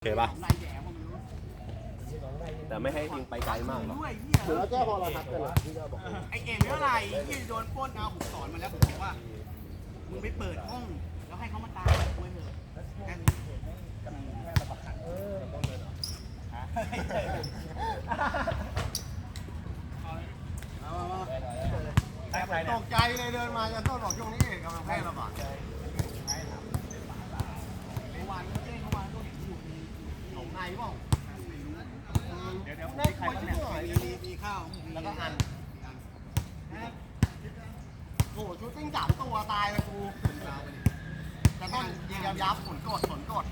โอเคป่ะ แต่ไม่ให้ยิงไปไกลมากหรอกด้วยเหี้ยเดี๋ยวเราแก้พอเราทักกันเหรอที่เราบอกไอเอ็มเท่าไหร่ที่โดนปล้นเอาผมสอนมาแล้วผมบอกว่ามึงไปเปิดห้องแล้วให้เขามาตามกูเถอะแค่นี้ตกใจเลยเดินมาจะต้นบอกช่วงนี้กำลังแพร่ระบาดเมื่อวานก็เจ๊เข้ามาก็เห็นอยู่ หนองในเปล่าเดี๋ยวเดี๋ยวได้ใครบ้างเนี่ยมีมีข้าวแล้วก็อันโอ้โหชุดติ้งสามตัวตายเลยกูจะต้องยิงยับยับผลกดผลกด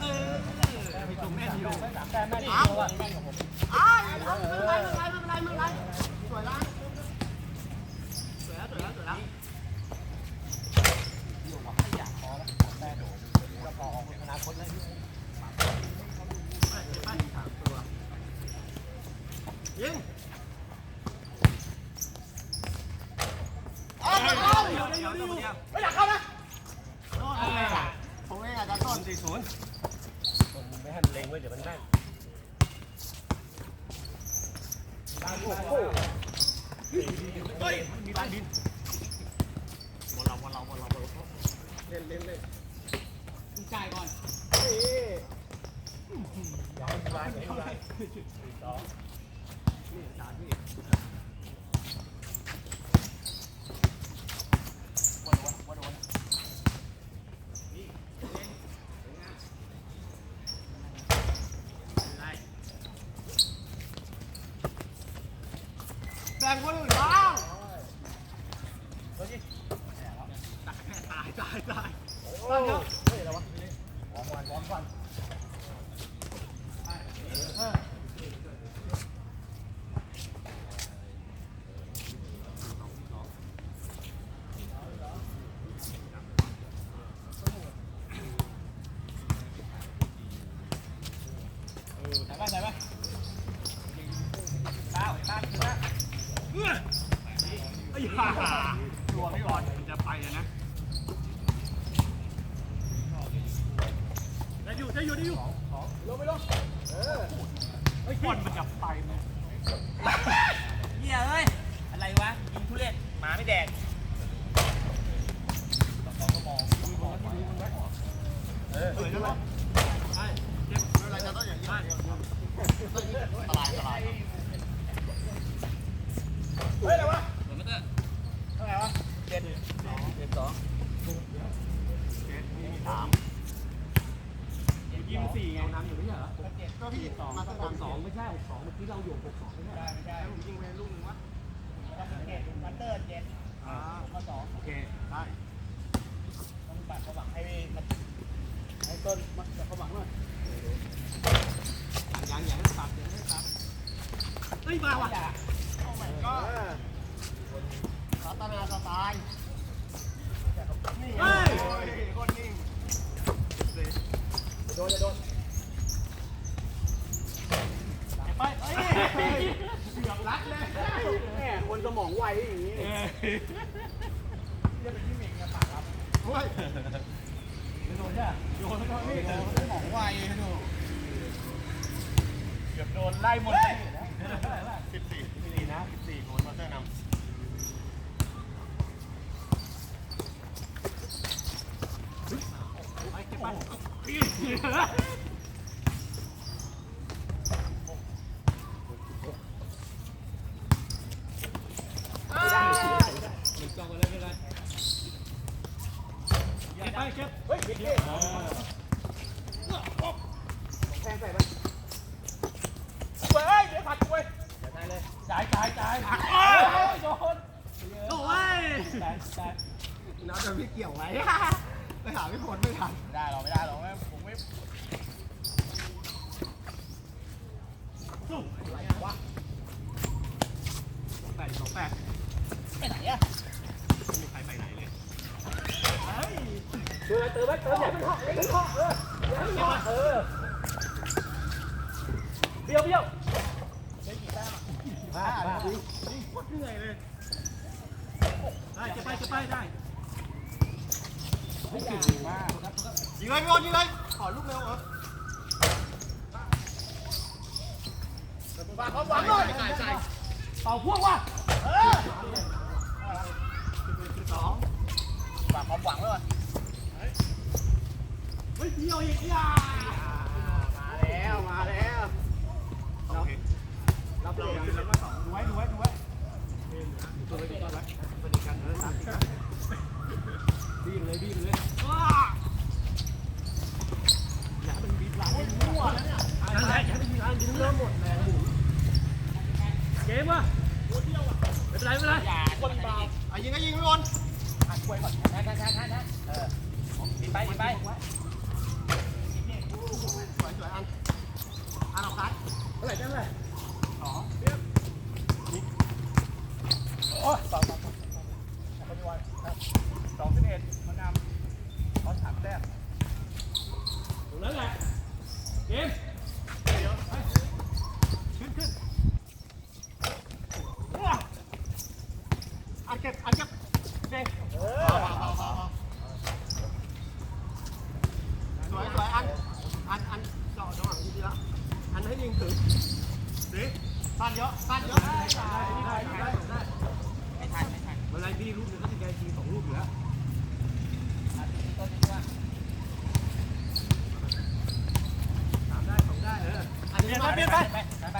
เออมีตัวแม่ดีอยู่อ้าวอ้าวไม่เป็นไรไม่เป็นไรไม่เป็นไรไม่เป็นไรสวยละสวยแล้วสวยแล้วสวยแล้ว ยิงเอาเอาเดี๋ยวเดี๋ยวเดี๋ยวไม่อยากเข้านะผมเองอาจจะต้นสี่ศูนย์ไม่ให้เล็งไว้เดี๋ยวมันแน่นเฮ้ยมีบ้านดินบอลเราบอลเราบอลเราบอลเราเล่นเล่นเล่น จ่ายก่อนไปย้อนไปตีสองตีสามที่บ่งคนอื่นบ้างตายตายตาย โอ้เฮ้ยอะไรวะ ไหนบ้างไหนบ้างข้าวข้าวคือว่าไอ้ห่า ตัวไม่ก่อนจะไปเลยนะได้อยู่ได้อยู่ได้อยู่ลงไปลงเออไอ้บอลมันจะไปไหมเฮียเอ้ย อะไรวะยิงทุเรศหมาไม่แดกเออใช่ไหมใช่เจ็บไม่เป็นไรจะต้องอย่างนี้ตลายตลาย เฮ้ยอะไรวะ เหมือนไม่เตอร์ เท่าไหร่วะ เจ็ดเจ็ดสอง สามยิงสี่ไงน้ำอยู่ไม่ใช่เหรอก็พี่มาตั้งแต่สองไม่ใช่หกสองเมื่อกี้เราอยู่หกสองไม่ใช่ไม่ใช่ผมยิงไปลูกนึงวะ เจ็ดวันเตอร์เจ็ด อ่า ข้อสอง โอเคได้ ต้องปัดเขาหวังให้มัน ไอ้ต้นมาจะเขาหวังหน่อยยังยังไม่ตัดยังไม่ตัดเฮ้ยมาว่ะโอ้ my god พัฒนาสไตล์นี่เฮ้ยคนนิ่ง โดนจะโดน ไปเฮ้ยเสือกรัดเลย แม่คนสมองไวอย่างนี้ เฮ้ยโดนใช่โดนโดนนี่หมองไวดู เกือบโดนไล่ หมดสิบสี่สิบสี่นะสิบสี่โกนมาเตอร์นำไปเก็บเก็บไปเก็บเฮ้ยเด็กเด็กแทงใส่ไปเว้ยเดี๋ยวผัดกูเว้ย จ่ายจ่ายจ่าย โดนโอ้ยน้ำจะไม่เกี่ยวไว้ไปหาพี่พลไม่ทันไม่ได้หรอกไม่ได้หรอกแม่ผมไม่ แปดสองแปด ไปไหนอะ ไม่มีใครไปไหนเลย เตือนเตือนไว้เตือนอย่าให้มันเหาะอย่าให้มันเหาะเอออย่าให้มันเหาะเออเบี้ยวเบี้ยว บ้าจริงโคตรเหนื่อยเลย โอ้ ได้จะไปจะไปได้ยิงเลยพี่บอลยิงเลยขอลูกเร็วเหรอฝากควาหวังหน่อยเป่าพวกว่ะเออสองฝากความหวังเลยเฮ้ยเดียวอีกอะมาแล้ว มาแล้วเราเราเปลี่ยนเลยว่าสองดูไว้ดูไว้ดูไว้ ไปดีกันไว้ตัวดีกันเออสามสิบบีบเลยบีเลยว้าน่าเป็นมีดหลังม้วนะเนี่ยนั่นแหละอย่าเป็นบีบหลังดึงเริ่มหมดแรงหมูเกมว่ะไม่เป็นไรไม่เป็นไรคนเบาอะยิงก็ยิงพี่บอลใช่ใช่ใช่ใช่ใช่เออดีไปดีไปสวยสวยอันอันออกซ้ายเท่าไหร่เท่าไหร่สอง สิบเอ็ดมานำเขาสามแต้มตรงนั้นแหละเกมขึ้นขึ้นอัดเก็บอัดเก็บเด้งเออสวยสวยอัน อัน อันจ่อจ่อหลังทีละอันให้ยิงถึงสิสั้นเยอะสั้นเยอะได้ได้ได้ ทันไรพี่ลูกหนึ่งก็จะแกยิงสองลูกอยู่แล้วต้นว่าสามได้สองได้เอออันนี้มาเปลี่ยนไปไปไป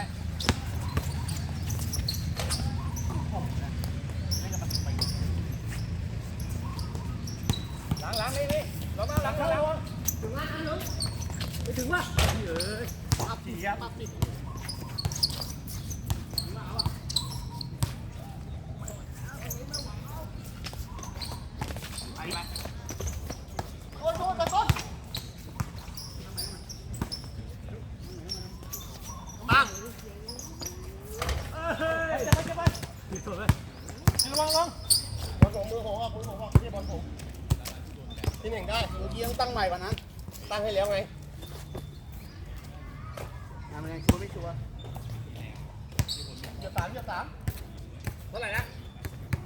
หลังหลังนี่นี่เรามาหลังลังหลังถึงล้านอันนึงไปถึงวะเอ้ยปับปับสี่ไปไป โอ้ยโดนตะต้นตั้ง เฮ้ยจะไปจะไปผิดตัวเลย ระวังระวังบอลผมมือผมออกมือผมออกนี่บอลผมที่หนึ่งได้เมื่อ กี้ต้องตั้งใหม่กว่านั้นตั้งให้แล้วไงงานมันยังชัวร์ไม่ชัวร์เหยียบสามเหยียบสามเท่าไหร่นะ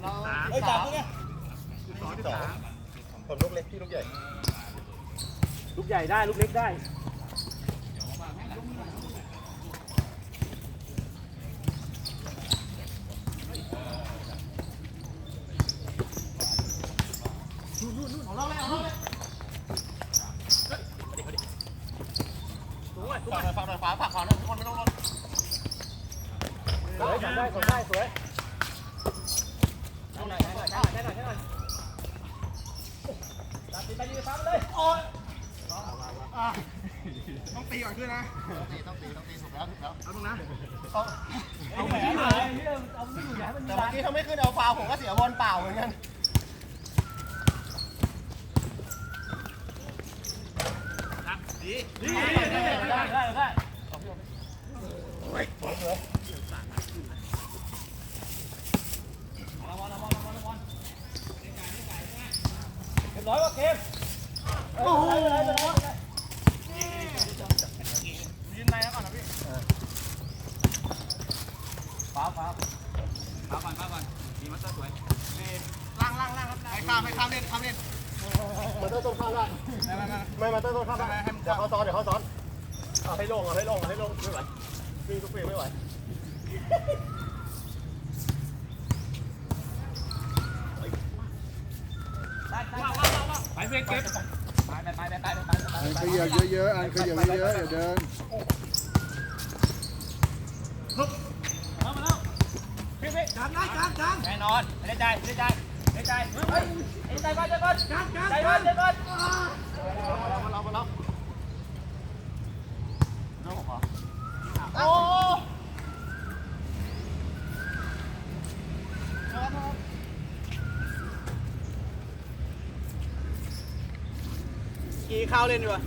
เราเฮ้ยสาสามมเนี่ยสองสามผมลูกเล็กพี่ลูกใหญ่ ลูกใหญ่ได้ลูกเล็กได้ ของเราเลยของเราเลย สูงอะสูง ฝากหอะน่อยฝากหน่อยฝาฝากขวาหน่อยทุกคนไม่ต้องรอสวยสองได้สองได้สวยได้หน่อยได้หน่อยได้หน่อยได้หน่อยตัดสินไปยืนฟ้าเลยโอ้ยต้องตีก่อนขึ้นนะ ต้องตีต้องตีต้องตีถูกแล้วถูกแล้วเอาตรงนะเอาเอาแหวนเลยเอาไม่อยู่อย่าให้มันแต่เมื่อกี้ถ้าไม่ขึ้นเอาฟาวผมก็เสียบอลเปล่าเหมือนกันดีด้ได้ได้ได้ ร้อยว่าเกมโอ้โหยืนในแล้วก่อนนะพี่ฟ้าฟ้าฟ้าก่อนฟ้าก่อนดีมัสเตอร์สวยล่างล่างล่างครับให้ข้ามให้ข้ามเล่นข้ามเล่นมาเตอร์ต้นข้ามได้ไม่มาเตอร์ต้นข้ามได้เดี๋ยวเขาซ้อนเดี๋ยวเขาซ้อนเอาให้ลงเอาให้ลงเอาให้ลงไม่ไหว วิ่งทุกเฟไม่ไหวไปเวกเก็บไปไปไปไปไปไปไปอันขยับเยอะๆอันขยับเยอะๆอย่าเดินมาแล้วพี่พี่กลางได้กลางกลางแน่นอนเล่นใจเล่นใจเล่นใจเฮ้ยเล่นใจก่อนใจก่อนกลางกลางใจก่อนใจก่อนมาเรามาเราโอ้กี่ข้าวเล่นอยู่อะ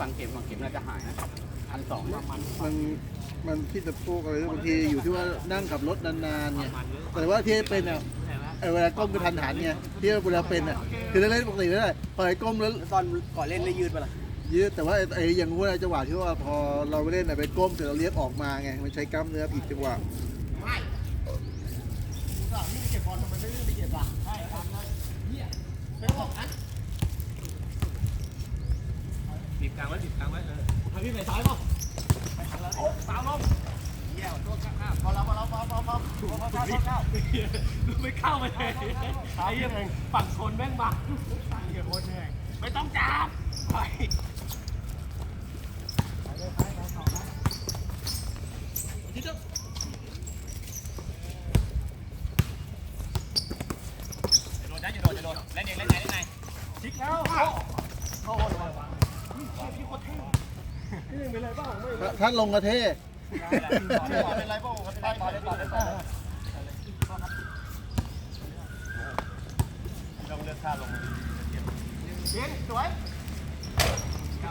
ฟังเข็มฟังเข็มน่าจะหายนะพันสองมันมันมันที่จะพูกอะไรบางทีอยู่ที่ว่านั่งขับรถนานๆไงแต่ว่าที่เป็นอะ ไอ้เวลาก้มกระทันหันไงที่เวลาเป็นอะคือเล่นปกติไม่ได้พอไอ้ก้มแล้วตอนก่อนเล่นได้ยืดไปละมยืดแต่ว่าไอ้ไอ้อย่างงู้นไอ้จังหวะที่ว่าพอเราไปเล่นน่ะไปก้มเสร็จเราเลี้ยงออกมาไงมันใช้กล้ามเนื้อผิดจังหวะไม่ดูสาวนี่ไปเก็บบอลทำไมไม่เล่นไปเก็บล่ะใช่ครับเฮียไม่ต้องบอกอันบีบกลางไว้บีบกลางไว้เออทางพี่ไปซ้ายป่ะไปทางแล้วสาวลงเฮียตัวข้างๆพอแล้วพอแล้วพอ พอพอพอพอพอพอไม่เข้าไปเลยไอ้ยังฝั่งชนแม่งมาเฮียโคตรแห้งไม่ต้องจับไปโดนนะอย่าโดนอย่าโดนเล่นเองเล่นไหนเล่นไหนชิกแล้วเข้าเข้าระวังนี่พี่โคตรเท่นี่ยังเป็นไรบ้างไม่ถ้าลงกระเท่เป็นไรบ้างเป็นไรต่อเลยต่อเลยต่อ ต้องเลือกท่าลงเบียนสวยเ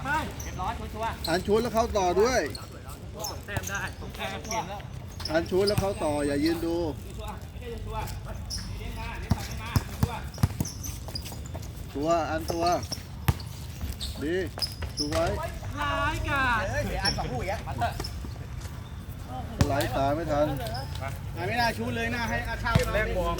รียบร้อยชัวร์อันชุนแล้วเข้าต่อด้วยแต้มได้ตรงแต้มเปลี่ยนแล้วอันชุนแล้วเข้าต่ออย่ายืนดูชัวร์ไม่ได้ชัวร์เล่นมาเล่นฝั่งมาชัวร์ตัวอันตัวดีดูไว้ร้ายกาจเฮ้ยเดี๋ยวอันสองผู้อย่างเงี้ยมาเถอะไหลตามไม่ทันไม่น่าชูเลยนะให้อาชาแรกวอร์ม